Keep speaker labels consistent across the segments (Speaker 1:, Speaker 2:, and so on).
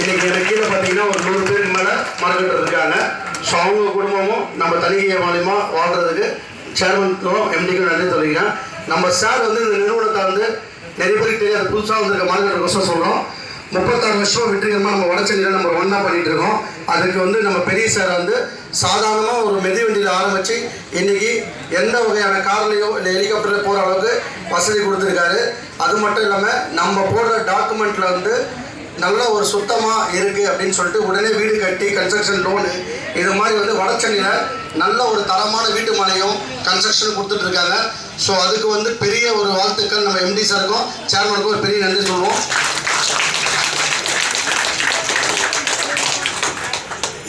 Speaker 1: இன்னைக்கு எனக்கு கீழே பார்த்தீங்கன்னா ஒரு நூறு பேருக்கு மேலே மரக்கட்டு இருக்காங்க ஸோ அவங்க குடும்பமும் நம்ம தனிகை மூலயமா வாழ்றதுக்கு சேர்மனுக்கும் எம்டிக்கும் நன்றி சொல்லிக்கிறேன். நம்ம சார் வந்து இந்த நிறுவனத்தை வந்து நிறைய பேருக்கு தெரியாது புதுசாக வந்திருக்க மரக்கட்டு வருஷம் சொல்கிறோம் முப்பத்தாறு வருஷம் வெற்றிகரமாக நம்ம வடச்சென்னையில் நம்ம ஒன்றா பண்ணிட்டு இருக்கோம். அதுக்கு வந்து நம்ம பெரிய சார் வந்து சாதாரணமாக ஒரு மிதிவண்டியில் ஆரம்பித்து இன்னைக்கு எந்த வகையான கார்லேயோ இல்லை ஹெலிகாப்டரில் போகிற அளவுக்கு வசதி கொடுத்துருக்காரு. அது மட்டும் இல்லாமல் நம்ம போடுற டாக்குமெண்ட்டில் வந்து நல்ல ஒரு சுத்தமாக இருக்குது அப்படின்னு சொல்லிட்டு உடனே வீடு கட்டி கன்ஸ்ட்ரக்ஷன் லோனு இது மாதிரி வந்து வடச்சென்னையில் நல்ல ஒரு தரமான வீட்டு மனையும் கன்ஸ்ட்ரக்ஷன் கொடுத்துட்ருக்காங்க ஸோ அதுக்கு வந்து பெரிய ஒரு வாழ்த்துக்கள் நம்ம எம்டி சாருக்கும் சேர்மனுக்கும் ஒரு பெரிய நன்றி சொல்லுவோம்.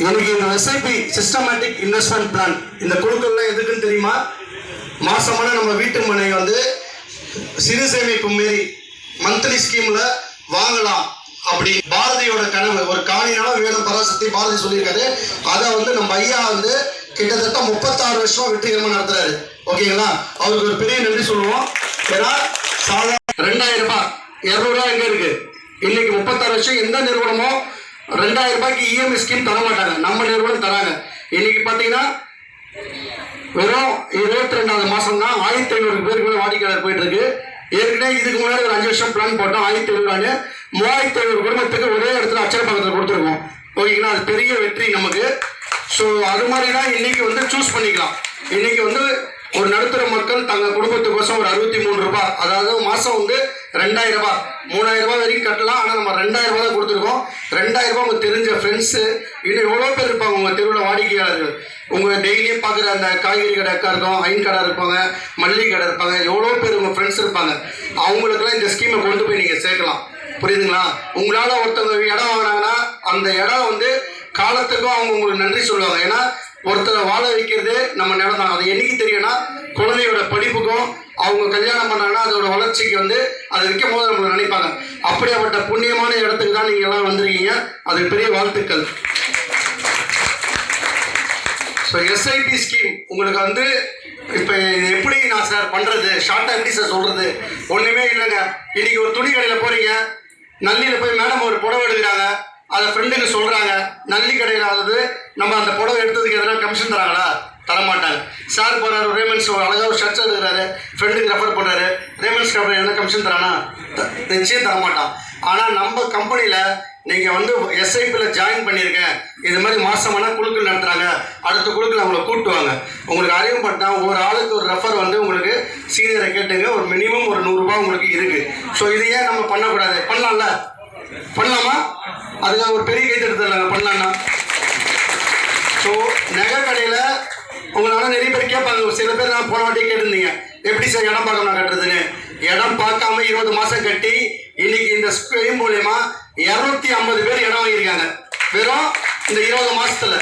Speaker 1: எனக்கு இந்த எஸ்ஐபி சிஸ்டமேட்டிக் இன்வெஸ்ட்மெண்ட் பிளான் இந்த குழுக்கள்லாம் எதுக்குன்னு தெரியுமா? மாசமான நம்ம வீட்டு மனை வந்து சிறு சேமிப்பு மாரி மந்த்லி ஸ்கீமில் வாங்கலாம். அப்படி பாரதியோட கனவு ஒரு காணினால வேணும் பராசக்தி பாரதி சொல்லியிருக்காரு. அதை வந்து நம்ம ஐயா வந்து கிட்டத்தட்ட முப்பத்தாறு வருஷம் வெற்றிகரமா நடத்துறாரு. ஓகேங்களா? அவருக்கு ஒரு பெரிய நன்றி சொல்லுவோம். ஏன்னா சாதாரண ரெண்டாயிரம் ரூபாய் இருநூறு ரூபாய் எங்க இருக்கு? இன்னைக்கு முப்பத்தாறு வருஷம் எந்த நிறுவனமோ ரெண்டாயிரம் ரூபாய்க்கு இஎம்ஐ ஸ்கீம் தர மாட்டாங்க. நம்ம நிறுவனம் தராங்க. இன்னைக்கு பார்த்தீங்கன்னா வெறும் இருபத்தி ரெண்டாவது மாசம் தான் ஆயிரத்தி ஐநூறு பேருக்கு மேலே வாடிக்கையாளர் போயிட்டு இருக்கு. ஏற்கனவே இதுக்கு முன்னாடி ஒரு அஞ்சு வருஷம் பிளான் போட்டோம். ஆயிரத்தி ஐநூறு மூவாயிரத்தி ஐநூறு குடும்பத்துக்கு ஒரே இடத்துல அச்சர பக்கத்தில் கொடுத்துருக்கோம் ஓகேங்களா? அது பெரிய வெற்றி நமக்கு. ஸோ அது மாதிரி தான் இன்னைக்கு வந்து சூஸ் பண்ணிக்கலாம். இன்னைக்கு வந்து ஒரு நடுத்தர மக்கள் தங்கள் குடும்பத்துக்கோசம் ஒரு அறுபத்தி மூணு ரூபாய். அதாவது மாதம் வந்து ரெண்டாயிரம் ரூபாய். மூணாயிரம் ரூபாய் வரைக்கும் கட்டலாம். ஆனால் நம்ம ரெண்டாயிரம் ரூபாய் தான் கொடுத்துருக்கோம். ரெண்டாயிரம் ரூபாய் உங்க தெரிஞ்ச ஃப்ரெண்ட்ஸு இன்னும் எவ்வளோ பேர் இருப்பாங்க உங்கள் தெருவில் வாடிக்கையாளர்கள்? உங்கள் டெய்லியும் பார்க்குற அந்த காய்கறி கடை அக்கா இருக்கும் ஐன் கடை இருப்பாங்க மல்லிகை கடை இருப்பாங்க. எவ்வளோ பேர் உங்கள் ஃப்ரெண்ட்ஸ் இருப்பாங்க. அவங்களுக்குலாம் இந்த ஸ்கீமை கொண்டு போய் நீங்கள் சேர்க்கலாம். புரியுதுங்களா? உங்களால் ஒருத்தவங்க இடம் வாங்கினாங்கன்னா அந்த இடம் வந்து காலத்துக்கும் அவங்க உங்களுக்கு நன்றி சொல்லுவாங்க. ஏன்னா ஒருத்தரை வாழ வைக்கிறது நம்ம நிலம் தான் அது என்னைக்கு தெரியும்னா குழந்தையோட படிப்புக்கும் அவங்க கல்யாணம் பண்ணாங்கன்னா அதோட வளர்ச்சிக்கு வந்து அதை விற்கும் போது நம்மளை நினைப்பாங்க. அப்படியாப்பட்ட புண்ணியமான இடத்துக்கு தான் நீங்க எல்லாம் வந்திருக்கீங்க. அதுக்கு பெரிய வாழ்த்துக்கள். ஸோ எஸ்ஐபி ஸ்கீம் உங்களுக்கு வந்து இப்போ எப்படி நான் சார் பண்ணுறது ஷார்ட்டாக எப்படி சார் சொல்கிறது ஒன்றுமே இல்லைங்க. இன்னைக்கு ஒரு துணி கடையில் போகிறீங்க நல்லியில் போய் மேடம் ஒரு புடவை எடுக்கிறாங்க. அதை ஃப்ரெண்டுங்க சொல்கிறாங்க நல்லி கடையில் அதாவது நம்ம அந்த புடவை எடுத்ததுக்கு எதனா கமிஷன் தராங்களா? தரமாட்டாங்க. சார் போகிறாரு ரேமன்ஸ் ஒரு அழகாக ஒரு ஷர்ட்ஸ் எடுக்கிறாரு. ஃப்ரெண்டுக்கு ரெஃபர் பண்ணுறாரு ரேமன்ஸ் கம்பெனி எதனா கமிஷன் தரானா? த- நிச்சயம் தரமாட்டான். ஆனால் நம்ம கம்பெனியில் நீங்கள் வந்து எஸ்ஐபியில் ஜாயின் பண்ணியிருக்கேன். இது மாதிரி மாதமான குழுக்கள் நடத்துகிறாங்க அடுத்த குழுக்கள் அவங்கள கூட்டுவாங்க. உங்களுக்கு அறிமுகப்பட்டா ஒரு ஆளுக்கு ஒரு ரெஃபர் வந்து உங்களுக்கு சீனியரை கேட்டுங்க. ஒரு மினிமம் ஒரு நூறுரூபா உங்களுக்கு இருக்குது ஸோ இது ஏன் நம்ம பண்ணக்கூடாது. பண்ணலாம்ல? பண்ணலாமா? அதுக்காக ஒரு பெரிய கைத்தெடுத்துடலாங்க பண்ணலாம்னா ஸோ நகை கடையில் உங்களால் நிறைய பேர் கேட்பாங்க. சில பேர் நான் போன வாட்டி கேட்டிருந்தீங்க. எப்படி சார் இடம் பார்க்கணும் கட்டுறதுன்னு? இடம் பார்க்காம இருபது மாதம் கட்டி இன்னைக்கு இந்த ஸ்கீம் மூலயமா இரநூத்தி ஐம்பது பேர் இடம் வாங்கியிருக்காங்க. வெறும் இந்த இருபது மாதத்தில்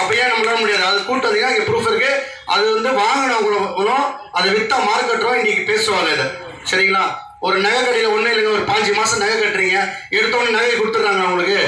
Speaker 1: அப்போ ஏன் நம்மளால முடியாது? அது கூட்டத்துக்கு அங்கே ப்ரூஃப் இருக்கு. அது வந்து வாங்கினவங்களும் அதை விற்றா மார்க்கெட்டும் இன்னைக்கு பேசுவாங்க இதை. சரிங்களா? ஒரு நகை கடையில் ஒன்றும் இல்லைங்க ஒரு பாஞ்சு மாதம் நகை கட்டுறீங்க எடுத்தோடனே நகையை கொடுத்துட்றாங்க அவங்களுக்கு.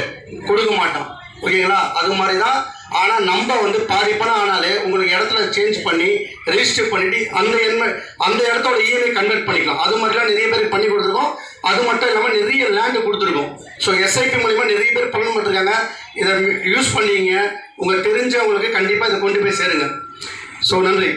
Speaker 1: கொடுக்க மாட்டோம். ஓகேங்களா? அது மாதிரி தான் ஆனால் நம்ம வந்து பாதி பணம் ஆனாலே உங்களுக்கு இடத்துல சேஞ்ச் பண்ணி ரெஜிஸ்டர் பண்ணிட்டு அந்த எண்மை அந்த இடத்தோட இஎம்ஐ கன்வெர்ட் பண்ணிக்கலாம். அது மாதிரிலாம் நிறைய பேருக்கு பண்ணி கொடுத்துருக்கோம். அது மட்டும் இல்லாமல் நிறைய லேண்டு கொடுத்துருக்கோம். ஸோ எஸ்ஐபி மூலிமா நிறைய பேர் பலன் பண்ணிருக்காங்க. இதை யூஸ் பண்ணிங்க. உங்களுக்கு தெரிஞ்சவங்களுக்கு கண்டிப்பாக இதை கொண்டு போய் சேருங்க. ஸோ நன்றி.